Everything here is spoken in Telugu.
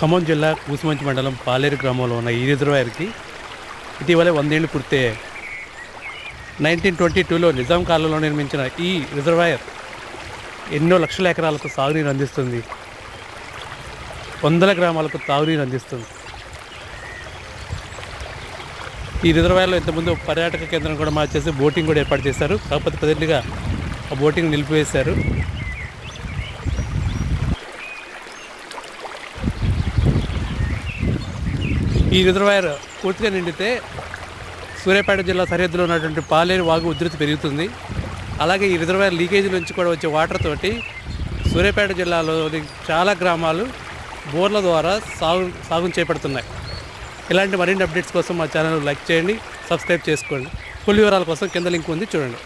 ఖమ్మం జిల్లా కూసుమంచి మండలం పాలేరు గ్రామంలో ఉన్న ఈ రిజర్వాయర్కి ఇటీవలే వందేళ్ళు పూర్తయ్యాయి. నైన్టీన్ ట్వంటీ టూలో నిజాం కాలంలో నిర్మించిన ఈ రిజర్వాయర్ ఎన్నో లక్షల ఎకరాలకు సాగునీరు అందిస్తుంది. వందల గ్రామాలకు తాగునీరు అందిస్తుంది. ఈ రిజర్వాయర్లో ఇంతకుముందు పర్యాటక కేంద్రం కూడా మార్చేసి బోటింగ్ కూడా ఏర్పాటు చేశారు. కాకపోతే ప్రజెంట్గా ఆ బోటింగ్ నిలిపివేశారు. ఈ రిజర్వాయర్ పూర్తిగా నిండితే సూర్యాపేట జిల్లా సరిహద్దులో ఉన్నటువంటి పాలేరు వాగు ఉధృతి పెరుగుతుంది. అలాగే ఈ రిజర్వాయర్ లీకేజీ నుంచి కూడా వచ్చే వాటర్ తోటి సూర్యాపేట జిల్లాలోని చాలా గ్రామాలు బోర్ల ద్వారా సాగు సాగు చేపడుతున్నాయి. ఇలాంటి మరిన్ని అప్డేట్స్ కోసం మా ఛానల్ లైక్ చేయండి సబ్స్క్రైబ్ చేసుకోండి. ఫుల్ వివరాల కోసం కింద లింక్ ఉంది చూడండి.